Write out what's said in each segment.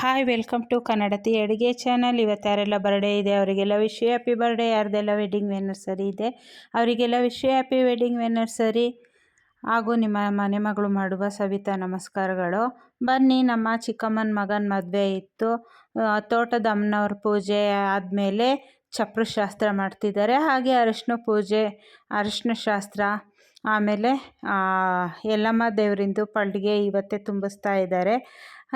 Hi welcome to ಕನ್ನಡತಿ ಅಡುಗೆ channel ಇವತ್ತು ಯಾರೆಲ್ಲ ಬರ್ಡೇ ಇದೆ. ಅವರಿಗೆಲ್ಲ ವಿಶ್ ಹ್ಯಾಪಿ ಬರ್ಡೇ ಯಾರ್ದೆಲ್ಲ ವೆಡ್ಡಿಂಗ್ ವೆನರ್ಸರಿ ಇದೆ. ಅವರಿಗೆಲ್ಲ ವಿಶ್ ಹ್ಯಾಪಿ ವೆಡ್ಡಿಂಗ್ ವೆನರ್ಸರಿ ಹಾಗೂ ನಿಮ್ಮ ಮನೆ ಮಗಳು ಮಾಡುವ ಸವಿತಾ ನಮಸ್ಕಾರಗಳು. ಬನ್ನಿ, ನಮ್ಮ ಚಿಕ್ಕಮ್ಮನ ಮಗನ ಮದುವೆ ಇತ್ತು. ತೋಟದ ಅಮ್ಮನವ್ರ ಪೂಜೆ ಆದಮೇಲೆ ಚಪ್ರ ಶಾಸ್ತ್ರ ಮಾಡ್ತಿದ್ದಾರೆ. ಹಾಗೆ ಅರಿಶಿನ ಪೂಜೆ ಅರಿಶಿನ ಶಾಸ್ತ್ರ ಆಮೇಲೆ ಯಲ್ಲಮ್ಮ ದೇವರಿಂದು ಪಲ್ಡಿಗೆ ಇವತ್ತೇ ತುಂಬಿಸ್ತಾ ಇದ್ದಾರೆ.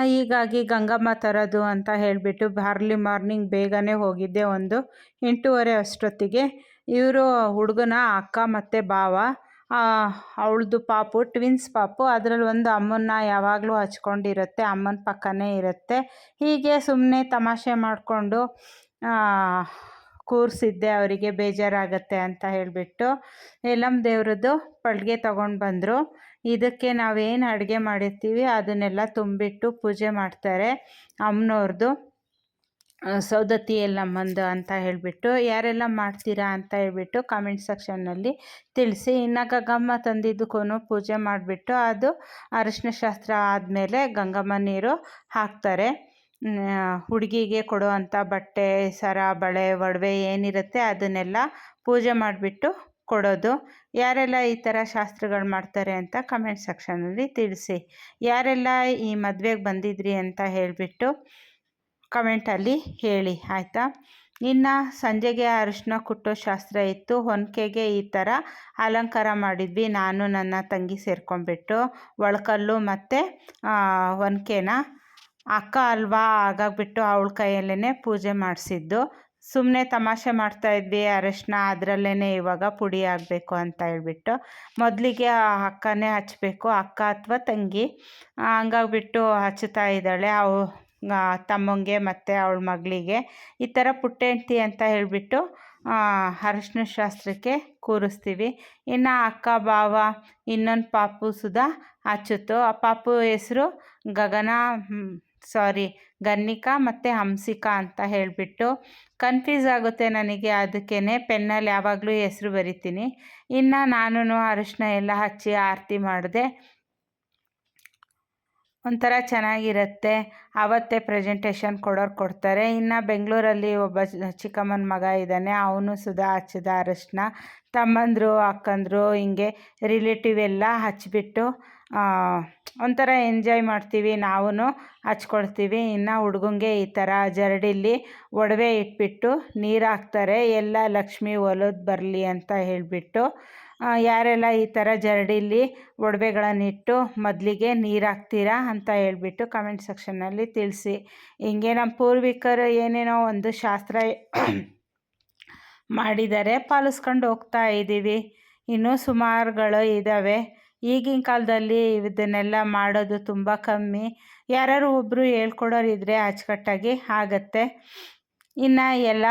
ಹೀಗಾಗಿ ಗಂಗಮ್ಮ ತರೋದು ಅಂತ ಹೇಳಿಬಿಟ್ಟು ಬಾರ್ಲಿ ಮಾರ್ನಿಂಗ್ ಬೇಗನೆ ಹೋಗಿದ್ದೆ ಒಂದು ಎಂಟೂವರೆ ಅಷ್ಟೊತ್ತಿಗೆ. ಇವರು ಹುಡುಗನ ಅಕ್ಕ ಮತ್ತು ಭಾವ ಅವಳದು ಪಾಪು, ಟ್ವಿನ್ಸ್ ಪಾಪು, ಅದರಲ್ಲಿ ಒಂದು ಅಮ್ಮನ್ನ ಯಾವಾಗಲೂ ಹಚ್ಕೊಂಡಿರುತ್ತೆ, ಅಮ್ಮನ ಪಕ್ಕನೇ ಇರುತ್ತೆ. ಹೀಗೆ ಸುಮ್ಮನೆ ತಮಾಷೆ ಮಾಡಿಕೊಂಡು ಕೂರಿಸಿದ್ದೆ ಅವರಿಗೆ ಬೇಜಾರಾಗತ್ತೆ ಅಂತ ಹೇಳಿಬಿಟ್ಟು ಎಲ್ಲಮ್ಮ ದೇವ್ರದ್ದು ಪಳ್ಗೆ ತೊಗೊಂಡು ಬಂದರು. ಇದಕ್ಕೆ ನಾವೇನು ಅಡುಗೆ ಮಾಡಿರ್ತೀವಿ ಅದನ್ನೆಲ್ಲ ತುಂಬಿಟ್ಟು ಪೂಜೆ ಮಾಡ್ತಾರೆ ಅಮ್ಮನವ್ರದ್ದು ಸೌದತ್ತಿ ಎಲ್ಲಮ್ಮಂದು ಅಂತ ಹೇಳಿಬಿಟ್ಟು ಯಾರೆಲ್ಲ ಮಾಡ್ತೀರಾ ಅಂತ ಹೇಳ್ಬಿಟ್ಟು ಕಾಮೆಂಟ್ ಸೆಕ್ಷನ್ನಲ್ಲಿ ತಿಳಿಸಿ. ಇನ್ನು ಗಂಗಮ್ಮ ತಂದಿದ್ದಕ್ಕೂ ಪೂಜೆ ಮಾಡಿಬಿಟ್ಟು ಅದು ಅರಿಶಿನ ಶಾಸ್ತ್ರ ಆದಮೇಲೆ ಗಂಗಮ್ಮ ನೀರು ಹಾಕ್ತಾರೆ. ಹುಡುಗಿಗೆ ಕೊಡುವಂಥ ಬಟ್ಟೆ, ಸರ, ಬಳೆ, ಒಡವೆ ಏನಿರುತ್ತೆ ಅದನ್ನೆಲ್ಲ ಪೂಜೆ ಮಾಡಿಬಿಟ್ಟು ಕೊಡೋದು. ಯಾರೆಲ್ಲ ಈ ಥರ ಶಾಸ್ತ್ರಗಳು ಮಾಡ್ತಾರೆ ಅಂತ ಕಮೆಂಟ್ ಸೆಕ್ಷನಲ್ಲಿ ತಿಳಿಸಿ. ಯಾರೆಲ್ಲ ಈ ಮದುವೆಗೆ ಬಂದಿದ್ರಿ ಅಂತ ಹೇಳಿಬಿಟ್ಟು ಕಮೆಂಟಲ್ಲಿ ಹೇಳಿ, ಆಯಿತಾ? ಇನ್ನು ಸಂಜೆಗೆ ಅರಿಶಿನ ಕುಟ್ಟೋ ಶಾಸ್ತ್ರ ಇತ್ತು. ಹೊನ್ಕೆಗೆ ಈ ಥರ ಅಲಂಕಾರ ಮಾಡಿದ್ವಿ. ನಾನು ನನ್ನ ತಂಗಿ ಸೇರ್ಕೊಂಡ್ಬಿಟ್ಟು ಒಳಕಲ್ಲು ಮತ್ತು ಹೊನ್ಕೆನ ಅಕ್ಕ ಅಲ್ವಾ ಆಗಾಗ್ಬಿಟ್ಟು ಅವಳ ಕೈಯಲ್ಲೇ ಪೂಜೆ ಮಾಡಿಸಿದ್ದು. ಸುಮ್ಮನೆ ತಮಾಷೆ ಮಾಡ್ತಾ ಇದ್ವಿ ಅರಶಿನ ಅದರಲ್ಲೇ ಇವಾಗ ಪುಡಿ ಆಗಬೇಕು ಅಂತ ಹೇಳ್ಬಿಟ್ಟು. ಮೊದಲಿಗೆ ಆ ಅಕ್ಕನೇ ಹಚ್ಚಬೇಕು ಅಕ್ಕ ಅಥವಾ ತಂಗಿ. ಹಂಗಾಗ್ಬಿಟ್ಟು ಹಚ್ಚುತ್ತಾ ಇದ್ದಾಳೆ. ಅವು ತಮ್ಮಂಗೆ ಮತ್ತು ಅವಳ ಮಗಳಿಗೆ. ಈ ಥರ ಪುಟ್ಟೆಂಟಿ ಅಂತ ಹೇಳಿಬಿಟ್ಟು ಅರಶಿನ ಶಾಸ್ತ್ರಕ್ಕೆ ಕೂರಿಸ್ತೀವಿ. ಇನ್ನು ಅಕ್ಕ, ಭಾವ, ಇನ್ನೊಂದು ಪಾಪು ಸುಧಾ ಹಚ್ಚುತ್ತು. ಆ ಪಾಪು ಹೆಸರು ಗಗನ ಸಾರಿ, ಗನ್ನಿಕಾ ಮತ್ತು ಹಂಸಿಕಾ ಅಂತ ಹೇಳಿಬಿಟ್ಟು ಕನ್ಫ್ಯೂಸ್ ಆಗುತ್ತೆ ನನಗೆ ಅದಕ್ಕೇ ಪೆನ್ನಲ್ಲಿ ಯಾವಾಗಲೂ ಹೆಸರು ಬರಿತೀನಿ. ಇನ್ನು ನಾನು ಅರಿಶಿನ ಎಲ್ಲ ಹಚ್ಚಿ ಆರತಿ ಮಾಡಿದೆ. ಒಂಥರ ಚೆನ್ನಾಗಿರುತ್ತೆ. ಆವತ್ತೇ ಪ್ರೆಸೆಂಟೇಷನ್ ಕೊಡೋರು ಕೊಡ್ತಾರೆ. ಇನ್ನು ಬೆಂಗಳೂರಲ್ಲಿ ಒಬ್ಬ ಚಿಕ್ಕಮ್ಮನ ಮಗ ಇದ್ದಾನೆ. ಅವನು ಸುಧಾ ಹಚ್ಚಿದ ಅರಿಶಿನ. ತಮ್ಮಂದರು, ಅಕ್ಕಂದರು ಹಿಂಗೆ ರಿಲೇಟಿವ್ ಎಲ್ಲ ಹಚ್ಚಿಬಿಟ್ಟು ಒಂಥರ ಎಂಜಾಯ್ ಮಾಡ್ತೀವಿ. ನಾವೂ ಹಚ್ಕೊಳ್ತೀವಿ. ಇನ್ನು ಹುಡುಗಂಗೆ ಈ ಥರ ಜರಡಿಲಿ ಒಡವೆ ಇಟ್ಬಿಟ್ಟು ನೀರು ಹಾಕ್ತಾರೆ ಎಲ್ಲ ಲಕ್ಷ್ಮಿ ಒಲದು ಬರಲಿ ಅಂತ ಹೇಳಿಬಿಟ್ಟು ಯಾರೆಲ್ಲ ಈ ಥರ ಜರಡಿಲಿ ಒಡವೆಗಳನ್ನಿಟ್ಟು ಮೊದಲಿಗೆ ನೀರು ಹಾಕ್ತೀರಾ ಅಂತ ಹೇಳ್ಬಿಟ್ಟು ಕಮೆಂಟ್ ಸೆಕ್ಷನ್ನಲ್ಲಿ ತಿಳಿಸಿ. ಹಿಂಗೆ ನಮ್ಮ ಪೂರ್ವಿಕರು ಏನೇನೋ ಒಂದು ಶಾಸ್ತ್ರ ಮಾಡಿದ್ದಾರೆ ಪಾಲಿಸ್ಕೊಂಡು ಹೋಗ್ತಾ ಇದ್ದೀವಿ. ಇನ್ನೂ ಸುಮಾರುಗಳು ಇದ್ದಾವೆ. ಈಗಿನ ಕಾಲದಲ್ಲಿ ಇದನ್ನೆಲ್ಲ ಮಾಡೋದು ತುಂಬ ಕಮ್ಮಿ. ಯಾರು ಒಬ್ಬರು ಹೇಳ್ಕೊಡೋರಿದ್ರೆ ಅಚ್ಚುಕಟ್ಟಾಗಿ ಆಗತ್ತೆ. ಇನ್ನು ಎಲ್ಲ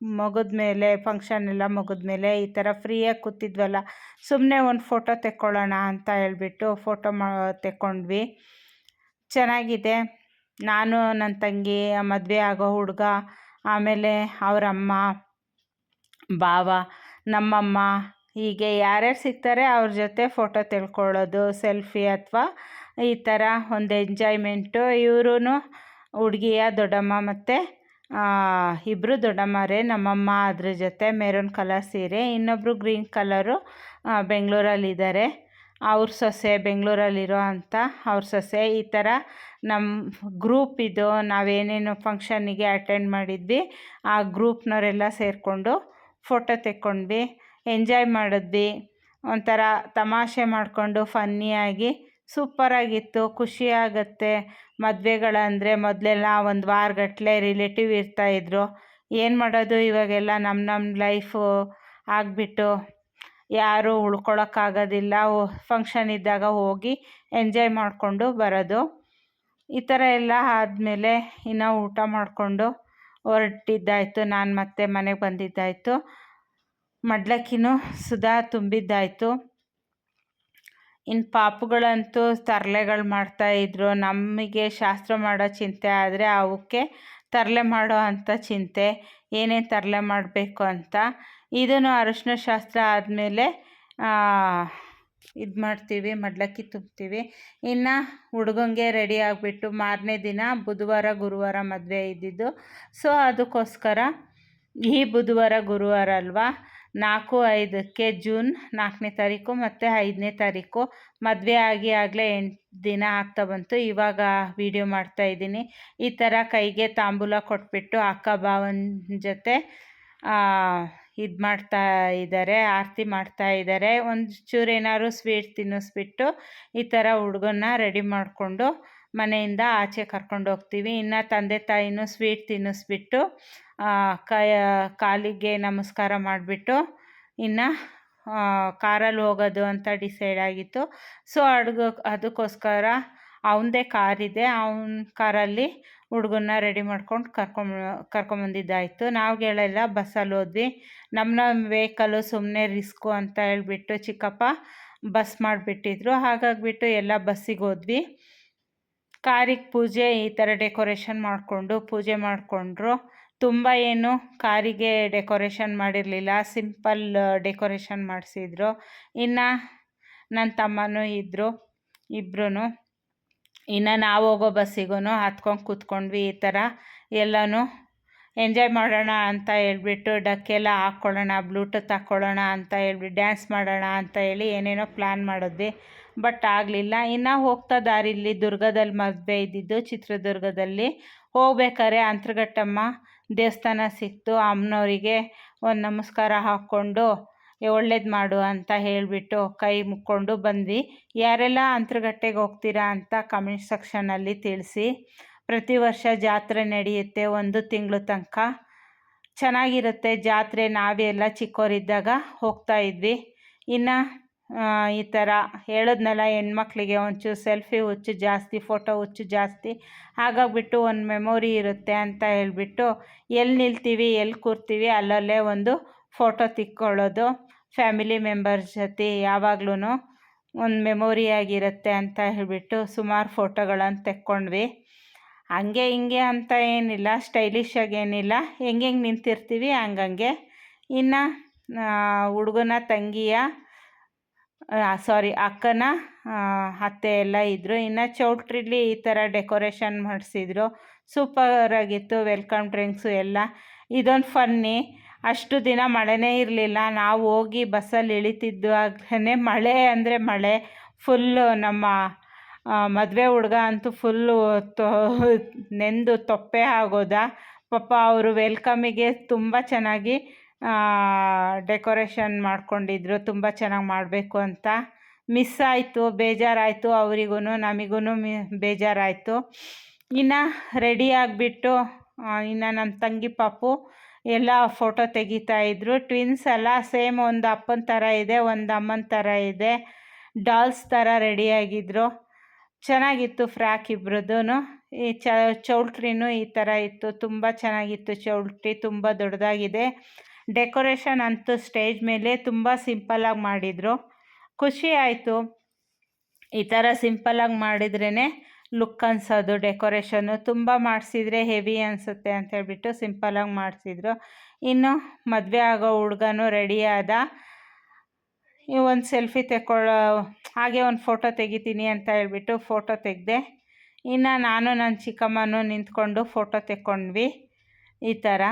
ಮುಗಿದ್ಮೇಲೆ ಫಂಕ್ಷನ್ ಎಲ್ಲ ಮುಗಿದ್ಮೇಲೆ ಈ ಥರ ಫ್ರೀಯಾಗಿ ಕೂತಿದ್ವಲ್ಲ ಸುಮ್ಮನೆ ಒಂದು ಫೋಟೋ ತೆಕ್ಕೊಳ್ಳೋಣ ಅಂತ ಹೇಳ್ಬಿಟ್ಟು ಫೋಟೋ ಮಾ, ತೆಕ್ಕೊಂಡ್ವಿ. ಚೆನ್ನಾಗಿದೆ. ನಾನು ನನ್ನ ತಂಗಿ, ಮದುವೆ ಆಗೋ ಹುಡುಗ, ಆಮೇಲೆ ಅವರಮ್ಮ, ಭಾವ, ನಮ್ಮಮ್ಮ, ಹೀಗೆ ಯಾರ್ಯಾರು ಸಿಗ್ತಾರೆ ಅವ್ರ ಜೊತೆ ಫೋಟೋ ತೆಳ್ಕೊಳ್ಳೋದು ಸೆಲ್ಫಿ ಅಥವಾ ಈ ಥರ ಒಂದು ಎಂಜಾಯ್ಮೆಂಟು ಇವರೂ ಹುಡುಗಿಯ, ದೊಡ್ಡಮ್ಮ ಮತ್ತು ಇಬ್ಬರು ದೊಡ್ಡಮ್ಮರೇ, ನಮ್ಮಮ್ಮ ಅದ್ರ ಜೊತೆ ಮೆರೂನ್ ಕಲರ್ ಸೀರೆ ಇನ್ನೊಬ್ಬರು ಗ್ರೀನ್ ಕಲರು ಬೆಂಗಳೂರಲ್ಲಿದ್ದಾರೆ. ಅವ್ರ ಸೊಸೆ ಬೆಂಗಳೂರಲ್ಲಿರೋ ಅಂಥ ಅವ್ರ ಸೊಸೆ ಈ ಥರ ನಮ್ಮ ಗ್ರೂಪ್ ಇದು, ನಾವೇನೇನು ಫಂಕ್ಷನ್ನಿಗೆ ಅಟೆಂಡ್ ಮಾಡಿದ್ವಿ, ಆ ಗ್ರೂಪ್ನವರೆಲ್ಲ ಸೇರಿಕೊಂಡು ಫೋಟೋ ತೆಕ್ಕೊಂಡ್ವಿ ಎಂಜಾಯ್ ಮಾಡಿದ್ವಿ. ಒಂಥರ ತಮಾಷೆ ಮಾಡಿಕೊಂಡು ಫನ್ನಿಯಾಗಿ ಸೂಪರಾಗಿತ್ತು ಖುಷಿ ಆಗುತ್ತೆ ಮದುವೆಗಳಂದರೆ ಮೊದಲೆಲ್ಲ ಒಂದು ವಾರಗಟ್ಟಲೆ ರಿಲೇಟಿವ್ ಇರ್ತಾಯಿದ್ರು ಏನು ಮಾಡೋದು ಇವಾಗೆಲ್ಲ ನಮ್ಮ ನಮ್ಮ ಲೈಫು ಆಗಿಬಿಟ್ಟು ಯಾರೂ ಉಳ್ಕೊಳ್ಳೋಕ್ಕಾಗೋದಿಲ್ಲ ಫಂಕ್ಷನ್ ಇದ್ದಾಗ ಹೋಗಿ ಎಂಜಾಯ್ ಮಾಡಿಕೊಂಡು ಬರೋದು. ಈ ಥರ ಎಲ್ಲ ಆದಮೇಲೆ ಇನ್ನು ಊಟ ಮಾಡಿಕೊಂಡು ಹೊರಟಿದ್ದಾಯಿತು. ನಾನು ಮತ್ತೆ ಮನೆಗೆ ಬಂದಿದ್ದಾಯಿತು. ಮಡ್ಲಕ್ಕಿನೂ ಸುಧಾ ತುಂಬಿದ್ದಾಯಿತು. ಇನ್ನು ಪಾಪುಗಳಂತೂ ತರಲೆಗಳು ಮಾಡ್ತಾಯಿದ್ರು ನಮಗೆ ಶಾಸ್ತ್ರ ಮಾಡೋ ಚಿಂತೆ ಆದರೆ ಅವಕ್ಕೆ ತರಲೆ ಮಾಡೋ ಅಂಥ ಚಿಂತೆ. ಏನೇನು ತರಲೆ ಮಾಡಬೇಕು ಅಂತ. ಇದನ್ನು ಅರಿಶಿನ ಶಾಸ್ತ್ರ ಆದಮೇಲೆ ಇದು ಮಾಡ್ತೀವಿ, ಮಡ್ಲಕ್ಕಿ ತುಂಬ್ತೀವಿ. ಇನ್ನು ಹುಡುಗಂಗೆ ರೆಡಿ ಆಗಿಬಿಟ್ಟು ಮಾರನೇ ದಿನ ಬುಧವಾರ, ಗುರುವಾರ ಮದುವೆ ಇದ್ದಿದ್ದು. ಸೊ, ಅದಕ್ಕೋಸ್ಕರ ಈ ಬುಧವಾರ, ಗುರುವಾರ ಅಲ್ವಾ ನಾಲ್ಕು, ಐದಕ್ಕೆ ಜೂನ್ ನಾಲ್ಕನೇ ತಾರೀಕು ಮತ್ತು ಐದನೇ ತಾರೀಕು. ಮದುವೆ ಆಗಿ ಆಗಲೇ ಎಂಟು ದಿನ ಆಗ್ತಾ ಬಂತು. ಇವಾಗ ವೀಡಿಯೋ ಮಾಡ್ತಾಯಿದ್ದೀನಿ ಈ ಥರ ಕೈಗೆ ತಾಂಬೂಲ ಕೊಟ್ಬಿಟ್ಟು ಅಕ್ಕ ಭಾವನ ಜೊತೆ ಇದು ಮಾಡ್ತಾ ಇದ್ದಾರೆ ಆರತಿ ಮಾಡ್ತಾ ಇದ್ದಾರೆ ಒಂದು ಚೂರು ಏನಾದ್ರು ಸ್ವೀಟ್ ತಿನ್ನಿಸ್ಬಿಟ್ಟು ಈ ಥರ ಹುಡುಗನ್ನ ರೆಡಿ ಮಾಡಿಕೊಂಡು ಮನೆಯಿಂದ ಆಚೆ ಕರ್ಕೊಂಡು ಹೋಗ್ತೀವಿ. ಇನ್ನು ತಂದೆ ತಾಯಿನೂ ಸ್ವೀಟ್ ತಿನ್ನಿಸ್ಬಿಟ್ಟು ಕೈ ಕಾಲಿಗೆ ನಮಸ್ಕಾರ ಮಾಡಿಬಿಟ್ಟು ಇನ್ನು ಕಾರಲ್ಲಿ ಹೋಗೋದು ಅಂತ ಡಿಸೈಡ್ ಆಗಿತ್ತು. ಸೊ ಅಡುಗ ಅದಕ್ಕೋಸ್ಕರ ಅವನದೇ ಕಾರಿದೆ ಅವನ ಕಾರಲ್ಲಿ ಹುಡುಗನ್ನ ರೆಡಿ ಮಾಡ್ಕೊಂಡು ಕರ್ಕೊಂಡು ಕರ್ಕೊಂಬಂದಿದ್ದಾಯಿತು ನಾವುಗಳೆಲ್ಲ ಬಸ್ಸಲ್ಲಿ ಹೋದ್ವಿ. ನಮ್ಮ ನಮ್ಮ ಸುಮ್ಮನೆ ರಿಸ್ಕು ಅಂತ ಹೇಳಿಬಿಟ್ಟು ಚಿಕ್ಕಪ್ಪ ಬಸ್ ಮಾಡಿಬಿಟ್ಟಿದ್ರು. ಹಾಗಾಗಿಬಿಟ್ಟು ಎಲ್ಲ ಬಸ್ಸಿಗೆ ಹೋದ್ವಿ. ಕಾರಿಗೆ ಪೂಜೆ ಈ ಥರ ಡೆಕೋರೇಷನ್ ಮಾಡಿಕೊಂಡು ಪೂಜೆ ಮಾಡಿಕೊಂಡ್ರು. ತುಂಬ ಏನು ಕಾರಿಗೆ ಡೆಕೋರೇಷನ್ ಮಾಡಿರಲಿಲ್ಲ. ಸಿಂಪಲ್ ಡೆಕೋರೇಷನ್ ಮಾಡಿಸಿದ್ರು. ಇನ್ನು ನನ್ನ ತಮ್ಮನೂ ಇದ್ದರು ಇಬ್ಬರೂ ಇನ್ನು ನಾವು ಹೋಗೋ ಬಸ್ಸಿಗೂ ಹತ್ಕೊಂಡು ಕೂತ್ಕೊಂಡ್ವಿ ಈ ಥರ ಎಲ್ಲನೂ ಎಂಜಾಯ್ ಮಾಡೋಣ ಅಂತ ಹೇಳ್ಬಿಟ್ಟು ಡಕ್ಕೆಲ್ಲ ಹಾಕ್ಕೊಳ್ಳೋಣ ಬ್ಲೂಟೂತ್ ಹಾಕ್ಕೊಳ್ಳೋಣ ಅಂತ ಹೇಳ್ಬಿಟ್ಟು ಡ್ಯಾನ್ಸ್ ಮಾಡೋಣ ಅಂತ ಹೇಳಿ ಏನೇನೋ ಪ್ಲ್ಯಾನ್ ಮಾಡಿದ್ವಿ. ಬಟ್ ಆಗಲಿಲ್ಲ. ಇನ್ನು ಹೋಗ್ತಾ ದಾರಿಲಿ ದುರ್ಗದಲ್ಲಿ ಮದುವೆ ಇದ್ದಿದ್ದು ಚಿತ್ರದುರ್ಗದಲ್ಲಿ. ಹೋಗ್ಬೇಕಾದ್ರೆ ಅಂತರಘಟ್ಟಮ್ಮ ದೇವಸ್ಥಾನ ಸಿಕ್ತು. ಅಮ್ಮನವರಿಗೆ ಒಂದು ನಮಸ್ಕಾರ ಹಾಕ್ಕೊಂಡು ಒಳ್ಳೇದು ಮಾಡು ಅಂತ ಹೇಳಿಬಿಟ್ಟು ಕೈ ಮುಕ್ಕೊಂಡು ಬಂದ್ವಿ. ಯಾರೆಲ್ಲ ಅಂತರಗಟ್ಟೆಗೆ ಹೋಗ್ತೀರಾ ಅಂತ ಕಮೆಂಟ್ ಸೆಕ್ಷನಲ್ಲಿ ತಿಳಿಸಿ. ಪ್ರತಿ ವರ್ಷ ಜಾತ್ರೆ ನಡೆಯುತ್ತೆ ಒಂದು ತಿಂಗಳು ತನಕ. ಚೆನ್ನಾಗಿರುತ್ತೆ ಜಾತ್ರೆ. ನಾವೆಲ್ಲ ಚಿಕ್ಕವರಿದ್ದಾಗ ಹೋಗ್ತಾ ಇದ್ವಿ. ಇನ್ನು ಈ ಥರ ಹೇಳಿದ್ನಲ್ಲ ಹೆಣ್ಮಕ್ಳಿಗೆ ಒಂಚೂರು ಸೆಲ್ಫಿ ಹುಚ್ಚು ಜಾಸ್ತಿ, ಫೋಟೋ ಹುಚ್ಚು ಜಾಸ್ತಿ, ಹಾಗಾಗ್ಬಿಟ್ಟು ಒಂದು ಮೆಮೊರಿ ಇರುತ್ತೆ ಅಂತ ಹೇಳಿಬಿಟ್ಟು ಎಲ್ಲಿ ನಿಲ್ತೀವಿ ಎಲ್ಲಿ ಕೂರ್ತೀವಿ ಅಲ್ಲಲ್ಲೇ ಒಂದು ಫೋಟೋ ತಿಕ್ಕೊಳ್ಳೋದು, ಫ್ಯಾಮಿಲಿ ಮೆಂಬರ್ಸ್ ಜೊತೆ ಯಾವಾಗ್ಲೂ ಒಂದು ಮೆಮೊರಿಯಾಗಿರುತ್ತೆ ಅಂತ ಹೇಳಿಬಿಟ್ಟು ಸುಮಾರು ಫೋಟೋಗಳನ್ನು ತೆಕ್ಕೊಂಡ್ವಿ. ಹಂಗೆ ಹಿಂಗೆ ಅಂತ ಏನಿಲ್ಲ ಸ್ಟೈಲಿಶಾಗೇನಿಲ್ಲ ಹೆಂಗೆ ಹೆಂಗೆ ನಿಂತಿರ್ತೀವಿ ಹಂಗಂಗೆ. ಇನ್ನು ಹುಡುಗನ, ತಂಗಿಯ ಸಾರಿ ಅಕ್ಕನ ಅತ್ತೆ ಎಲ್ಲ ಇದ್ದರು ಇನ್ನು ಚೌಟ್ರಿಲಿ ಈ ಥರ ಡೆಕೋರೇಷನ್ ಮಾಡಿಸಿದ್ರು. ಸೂಪರಾಗಿತ್ತು ವೆಲ್ಕಮ್ ಡ್ರಿಂಕ್ಸು ಎಲ್ಲ. ಇದೊಂದು ಫನ್ನಿ ಅಷ್ಟು ದಿನ ಮಳೆನೇ ಇರಲಿಲ್ಲ. ನಾವು ಹೋಗಿ ಬಸ್ಸಲ್ಲಿ ಇಳಿತಿದ್ದಾಗಲೇ ಮಳೆ ಅಂದರೆ ಮಳೆ. ಫುಲ್ಲು ನಮ್ಮ ಮದುವೆ ಹುಡುಗ ಅಂತೂ ಫುಲ್ಲು ತೊ, ನೆಂದು ತೊಪ್ಪೆ ಆಗೋದ. ಪಾಪ ಅವರು ವೆಲ್ಕಮಿಗೆ ತುಂಬ ಚೆನ್ನಾಗಿ ಡೆಕೋರೇಷನ್ ಮಾಡ್ಕೊಂಡಿದ್ರು, ತುಂಬ ಚೆನ್ನಾಗಿ ಮಾಡಬೇಕು ಅಂತ. ಮಿಸ್ ಆಯಿತು, ಬೇಜಾರಾಯಿತು ಅವರಿಗೂ ನಮಗೂ ಮಿ, ಬೇಜಾರಾಯಿತು. ಇನ್ನು ರೆಡಿ ಆಗಿಬಿಟ್ಟು ಇನ್ನು ನಮ್ಮ ತಂಗಿ ಪಾಪು ಎಲ್ಲ ಫೋಟೋ ತೆಗಿತಾಯಿದ್ರು ಟ್ವಿನ್ಸ್ ಎಲ್ಲ ಸೇಮ್ ಒಂದು ಅಪ್ಪನ ಥರ ಇದೆ, ಒಂದು ಅಮ್ಮನ ಥರ ಇದೆ. ಡಾಲ್ಸ್ ಥರ ರೆಡಿಯಾಗಿದ್ದರು ಚೆನ್ನಾಗಿತ್ತು ಫ್ರಾಕ್ ಇಬ್ರದ್ದು ಈ ಚ, ಚೌಲ್ಟ್ರಿನೂ ಈ ಥರ ಇತ್ತು. ತುಂಬ ಚೆನ್ನಾಗಿತ್ತು ಚೌಲ್ಟ್ರಿ, ತುಂಬ ದೊಡ್ಡದಾಗಿದೆ ಡೆಕೋರೇಷನ್ ಅಂತೂ ಸ್ಟೇಜ್ ಮೇಲೆ ತುಂಬ ಸಿಂಪಲ್ಲಾಗಿ ಮಾಡಿದರು. ಖುಷಿ ಆಯಿತು. ಈ ಥರ ಸಿಂಪಲ್ಲಾಗಿ ಮಾಡಿದ್ರೇ ಲುಕ್ ಅನ್ಸೋದು, ಡೆಕೋರೇಷನ್ನು ತುಂಬ ಮಾಡಿಸಿದ್ರೆ ಹೆವಿ ಅನಿಸುತ್ತೆ ಅಂತ ಹೇಳ್ಬಿಟ್ಟು ಸಿಂಪಲ್ಲಾಗಿ ಮಾಡಿಸಿದ್ರು. ಇನ್ನು ಮದುವೆ ಆಗೋ ಹುಡುಗನೂ ರೆಡಿಯಾದ ಒಂದು ಸೆಲ್ಫಿ ತೆಕ್ಕೊಳ್ಳೋ ಹಾಗೆ ಒಂದು ಫೋಟೋ ತೆಗಿತೀನಿ ಅಂತ ಹೇಳ್ಬಿಟ್ಟು ಫೋಟೋ ತೆಗೆದೆ. ಇನ್ನು ನಾನು ನನ್ನ ಚಿಕ್ಕಮ್ಮನೂ ನಿಂತ್ಕೊಂಡು ಫೋಟೋ ತೆಕ್ಕೊಂಡ್ವಿ. ಈ ಥರ.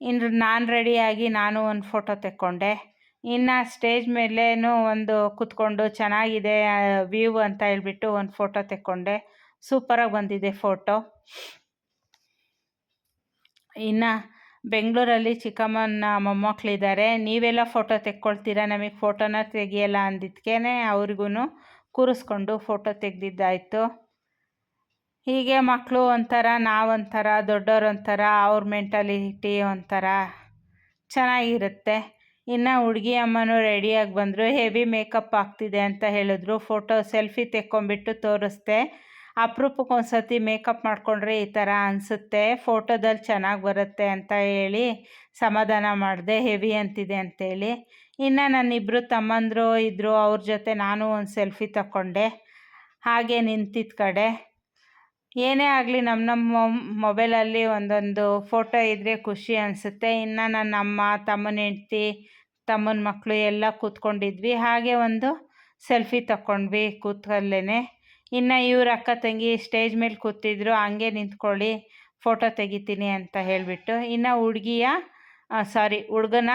ಇನ್ನು ನಾನು ರೆಡಿಯಾಗಿ ನಾನು ಒಂದು ಫೋಟೋ ತೆಕ್ಕೊಂಡೆ. ಇನ್ನು ಸ್ಟೇಜ್ ಮೇಲೇನು ಒಂದು ಕೂತ್ಕೊಂಡು ಚೆನ್ನಾಗಿದೆ ವ್ಯೂ ಅಂತ ಹೇಳ್ಬಿಟ್ಟು ಒಂದು ಫೋಟೋ ತೆಕ್ಕೊಂಡೆ. ಸೂಪರಾಗಿ ಬಂದಿದೆ ಫೋಟೋ ಇನ್ನು ಬೆಂಗಳೂರಲ್ಲಿ ಚಿಕ್ಕಮ್ಮನ ಮೊಮ್ಮಕ್ಕಳಿದ್ದಾರೆ ನೀವೆಲ್ಲ ಫೋಟೋ ತೆಕ್ಕೊಳ್ತೀರಾ? ನಮಗೆ ಫೋಟೋನ ತೆಗಿಯಲ್ಲ ಅಂದಿದ್ದಕ್ಕೇ ಅವ್ರಿಗೂ ಕೂರಿಸ್ಕೊಂಡು ಫೋಟೋ ತೆಗೆದಿದ್ದಾಯಿತು. ಹೀಗೆ ಮಕ್ಕಳು ಒಂಥರ ನಾವೊಂಥರ ದೊಡ್ಡವ್ರು ಒಂಥರ, ಅವ್ರ ಮೆಂಟಾಲಿಟಿ ಒಂಥರ ಚೆನ್ನಾಗಿರುತ್ತೆ. ಇನ್ನು ಹುಡುಗಿ ಅಮ್ಮನೂ ರೆಡಿಯಾಗಿ ಬಂದರು ಹೆವಿ ಮೇಕಪ್ ಆಗ್ತಿದೆ ಅಂತ ಹೇಳಿದ್ರು. ಫೋಟೋ ಸೆಲ್ಫಿ ತೆಕ್ಕೊಂಬಿಟ್ಟು ತೋರಿಸ್ದೆ. ಅಪರೂಪಕ್ಕೆ ಒಂದು ಸತಿ ಮೇಕಪ್ ಮಾಡಿಕೊಂಡ್ರೆ ಈ ಥರ ಅನಿಸುತ್ತೆ. ಫೋಟೋದಲ್ಲಿ ಚೆನ್ನಾಗಿ ಬರುತ್ತೆ ಅಂತ ಹೇಳಿ ಸಮಾಧಾನ ಮಾಡಿದೆ. ಹೆವಿ ಅಂತಿದೆ ಅಂತೇಳಿ. ಇನ್ನು ನನ್ನ ಇಬ್ಬರು ತಮ್ಮಂದರು ಇದ್ದರು ಅವ್ರ ಜೊತೆ ನಾನು ಒಂದು ಸೆಲ್ಫಿ ತಗೊಂಡೆ ಹಾಗೆ ನಿಂತಿದ್ದ ಕಡೆ. ಏನೇ ಆಗಲಿ ನಮ್ಮ ನಮ್ಮ ಮೊಬೈಲಲ್ಲಿ ಒಂದೊಂದು ಫೋಟೋ ಇದ್ದರೆ ಖುಷಿ ಅನಿಸುತ್ತೆ. ಇನ್ನು ನನ್ನ ಅಮ್ಮ, ತಮ್ಮನ ಹೆಂಡ್ತಿ, ತಮ್ಮನ ಮಕ್ಕಳು ಎಲ್ಲ ಕೂತ್ಕೊಂಡಿದ್ವಿ. ಹಾಗೆ ಒಂದು ಸೆಲ್ಫಿ ತಗೊಂಡ್ವಿ ಕೂತಲ್ಲೇ ಇನ್ನು ಇವ್ರ ಅಕ್ಕ ತಂಗಿ ಸ್ಟೇಜ್ ಮೇಲೆ ಕೂತಿದ್ರು. ಹಂಗೆ ನಿಂತ್ಕೊಳ್ಳಿ, ಫೋಟೋ ತೆಗಿತೀನಿ ಅಂತ ಹೇಳಿಬಿಟ್ಟು. ಇನ್ನು ಹುಡುಗಿಯ ಸಾರಿ, ಹುಡುಗನ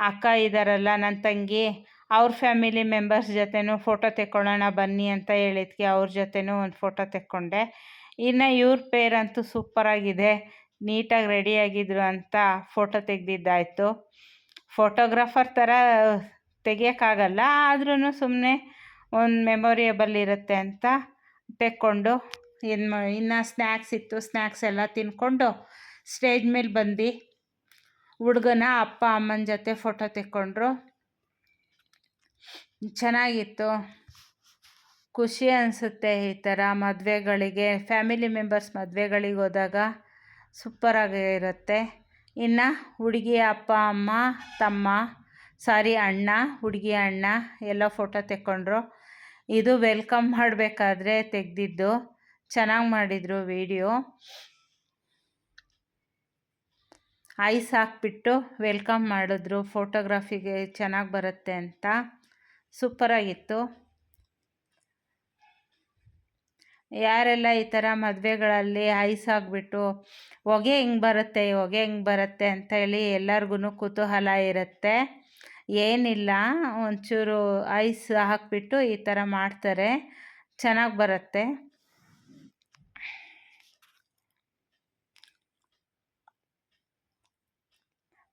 ಅಕ್ಕ ಇದ್ದಾರಲ್ಲ ನನ್ನ ತಂಗಿ, ಅವ್ರ ಫ್ಯಾಮಿಲಿ ಮೆಂಬರ್ಸ್ ಜೊತೆನೂ ಫೋಟೋ ತೆಕ್ಕೊಳ್ಳೋಣ ಬನ್ನಿ ಅಂತ ಹೇಳಿದ್ಕೆ ಅವ್ರ ಜೊತೆನೂ ಒಂದು ಫೋಟೋ ತೆಕ್ಕೊಂಡೆ. ಇನ್ನು ಇವ್ರ ಪೇರಂತೂ ಸೂಪರಾಗಿದೆ ನೀಟಾಗಿ ರೆಡಿಯಾಗಿದ್ರು ಅಂತ ಫೋಟೋ ತೆಗೆದಿದ್ದಾಯಿತು. ಫೋಟೋಗ್ರಾಫರ್ ಥರ ತೆಗಿಯೋಕ್ಕಾಗಲ್ಲ ಆದ್ರೂ ಸುಮ್ಮನೆ ಒಂದು ಮೆಮೊರಿಯಬಲ್ ಇರುತ್ತೆ ಅಂತ ತೆಕ್ಕೊಂಡು ಏನು ಇನ್ನು ಸ್ನ್ಯಾಕ್ಸ್ ಇತ್ತು ಸ್ನ್ಯಾಕ್ಸ್ ಎಲ್ಲ ತಿನ್ಕೊಂಡು ಸ್ಟೇಜ್ ಮೇಲೆ ಬಂದು ಹುಡುಗನ ಅಪ್ಪ, ಅಮ್ಮನ ಜೊತೆ ಫೋಟೋ ತೆಕ್ಕೊಂಡ್ರು. ಚೆನ್ನಾಗಿತ್ತು. ಖುಷಿ ಅನಿಸುತ್ತೆ ಈ ಥರ ಮದುವೆಗಳಿಗೆ ಫ್ಯಾಮಿಲಿ ಮೆಂಬರ್ಸ್ ಮದುವೆಗಳಿಗೆ ಹೋದಾಗ ಸೂಪರಾಗಿ ಇರುತ್ತೆ. ಇನ್ನು ಹುಡುಗಿ ಅಪ್ಪ, ಅಮ್ಮ, ತಮ್ಮ, ಸಾರಿ ಅಣ್ಣ, ಹುಡುಗಿ ಅಣ್ಣ ಎಲ್ಲ ಫೋಟೋ ತೆಕ್ಕೊಂಡ್ರು. ಇದು ವೆಲ್ಕಮ್ ಮಾಡಬೇಕಾದ್ರೆ ತೆಗೆದಿದ್ದು. ಚೆನ್ನಾಗಿ ಮಾಡಿದರು ವೀಡಿಯೋ ಐಸ್ ಹಾಕ್ಬಿಟ್ಟು ವೆಲ್ಕಮ್ ಮಾಡಿದ್ರು. ಫೋಟೋಗ್ರಾಫಿಗೆ ಚೆನ್ನಾಗಿ ಬರುತ್ತೆ ಅಂತ. ಸೂಪರಾಗಿತ್ತು ಯಾರೆಲ್ಲ ಈ ಥರ ಮದುವೆಗಳಲ್ಲಿ ಐಸ್ ಹಾಕ್ಬಿಟ್ಟು, ಹೊಗೆ ಹೆಂಗೆ ಬರುತ್ತೆ ಹೊಗೆ ಹೆಂಗೆ ಬರುತ್ತೆ ಅಂತ ಹೇಳಿ ಎಲ್ಲರಿಗೂ ಕುತೂಹಲ ಇರುತ್ತೆ. ಏನಿಲ್ಲ, ಒಂಚೂರು ಐಸ್ ಹಾಕಿಬಿಟ್ಟು ಈ ಥರ ಮಾಡ್ತಾರೆ. ಚೆನ್ನಾಗಿ ಬರುತ್ತೆ.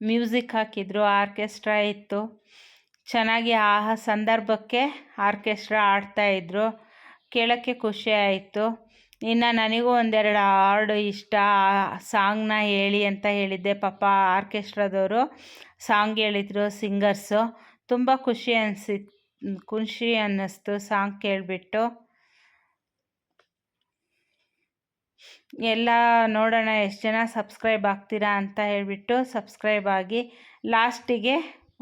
ಮ್ಯೂಸಿಕ್ ಹಾಕಿದ್ರು, ಆರ್ಕೆಸ್ಟ್ರಾ ಇತ್ತು. ಚೆನ್ನಾಗಿ ಆ ಸಂದರ್ಭಕ್ಕೆ ಆರ್ಕೆಸ್ಟ್ರಾ ಆಡ್ತಾಯಿದ್ರು ಕೇಳೋಕ್ಕೆ ಖುಷಿ ಆಯಿತು. ಇನ್ನು ನನಗೂ ಒಂದೆರಡು ಹಾಡು ಇಷ್ಟ. ಸಾಂಗ್ನ ಹೇಳಿ ಅಂತ ಹೇಳಿದ್ದೆ ಪಾಪ ಆರ್ಕೆಸ್ಟ್ರಾದವರು. ಸಾಂಗ್ ಹೇಳಿದ್ರು ಸಿಂಗರ್ಸು. ತುಂಬ ಖುಷಿ ಅನಿಸಿ ಖುಷಿ ಅನ್ನಿಸ್ತು ಸಾಂಗ್ ಕೇಳಿಬಿಟ್ಟು. ಎಲ್ಲ ನೋಡೋಣ, ಎಷ್ಟು ಜನ ಸಬ್ಸ್ಕ್ರೈಬ್ ಆಗ್ತೀರಾ ಅಂತ ಹೇಳಿಬಿಟ್ಟು ಸಬ್ಸ್ಕ್ರೈಬ್ ಆಗಿ ಲಾಸ್ಟಿಗೆ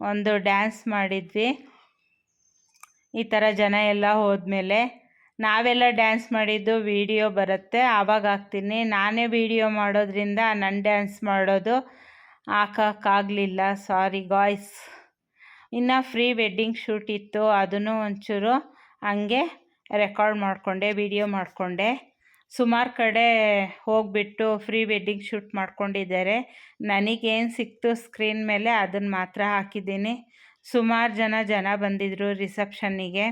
ಒಂದು ಡ್ಯಾನ್ಸ್ ಮಾಡಿದ್ವಿ. ಈ ಥರ ಜನ ಎಲ್ಲ ಹೋದ್ಮೇಲೆ ನಾವೆಲ್ಲ ಡ್ಯಾನ್ಸ್ ಮಾಡಿದ್ದು ವೀಡಿಯೋ ಬರುತ್ತೆ, ಆವಾಗ ಹಾಕ್ತೀನಿ. ನಾನೇ ವೀಡಿಯೋ ಮಾಡೋದ್ರಿಂದ ನನ್ನ ಡ್ಯಾನ್ಸ್ ಮಾಡೋದು ಹಾಕೋಕ್ಕಾಗಲಿಲ್ಲ. Sorry guys. ಇನ್ನು ಫ್ರೀ ವೆಡ್ಡಿಂಗ್ ಶೂಟ್ ಇತ್ತು, ಅದನ್ನು ಒಂಚೂರು ಹಂಗೆ ರೆಕಾರ್ಡ್ ಮಾಡಿಕೊಂಡೆ, ವೀಡಿಯೋ ಮಾಡಿಕೊಂಡೆ. ಸುಮಾರು ಕಡೆ ಹೋಗಿಬಿಟ್ಟು ಫ್ರೀ ವೆಡ್ಡಿಂಗ್ ಶೂಟ್ ಮಾಡ್ಕೊಂಡಿದ್ದಾರೆ. ನನಗೇನು ಸಿಕ್ತು ಸ್ಕ್ರೀನ್ ಮೇಲೆ ಅದನ್ನು ಮಾತ್ರ ಹಾಕಿದ್ದೀನಿ. ಸುಮಾರು ಜನ ಜನ ಬಂದಿದ್ದರು ರಿಸೆಪ್ಷನ್ನಿಗೆ.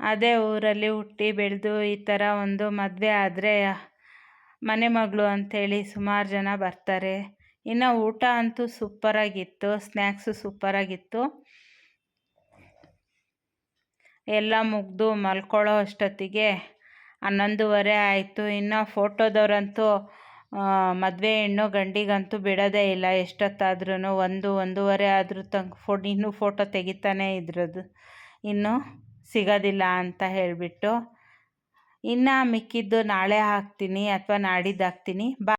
ಅದೇ ಊರಲ್ಲಿ ಹುಟ್ಟಿ ಬೆಳೆದು ಈ ಥರ ಒಂದು ಮದುವೆ ಆದರೆ ಮನೆಮಗಳು ಅಂಥೇಳಿ ಸುಮಾರು ಜನ ಬರ್ತಾರೆ. ಇನ್ನು ಊಟ ಅಂತೂ ಸೂಪರಾಗಿತ್ತು, ಸ್ನ್ಯಾಕ್ಸು ಸೂಪರಾಗಿತ್ತು. ಎಲ್ಲ ಮುಗಿದು ಮಲ್ಕೊಳ್ಳೋ ಅಷ್ಟೊತ್ತಿಗೆ ಹನ್ನೊಂದುವರೆ ಆಯಿತು. ಇನ್ನು ಫೋಟೋದವರಂತೂ ಮದುವೆ ಹೆಣ್ಣು ಗಂಡಿಗಂತೂ ಬಿಡೋದೇ ಇಲ್ಲ. ಎಷ್ಟೊತ್ತಾದ್ರೂ, ಒಂದು ಒಂದೂವರೆ ಆದರೂ ತಂಗ ಫೋ, ಇನ್ನೂ ಫೋಟೋ ತೆಗಿತಾನೇ ಇದ್ರದ್ದು ಇನ್ನು ಸಿಗೋದಿಲ್ಲ ಅಂತ ಹೇಳಿಬಿಟ್ಟು ಇನ್ನು ಮಿಕ್ಕಿದ್ದು ನಾಳೆ ಹಾಕ್ತೀನಿ ಅಥವಾ ನಾಡಿದ್ದು ಹಾಕ್ತೀನಿ ಬಾ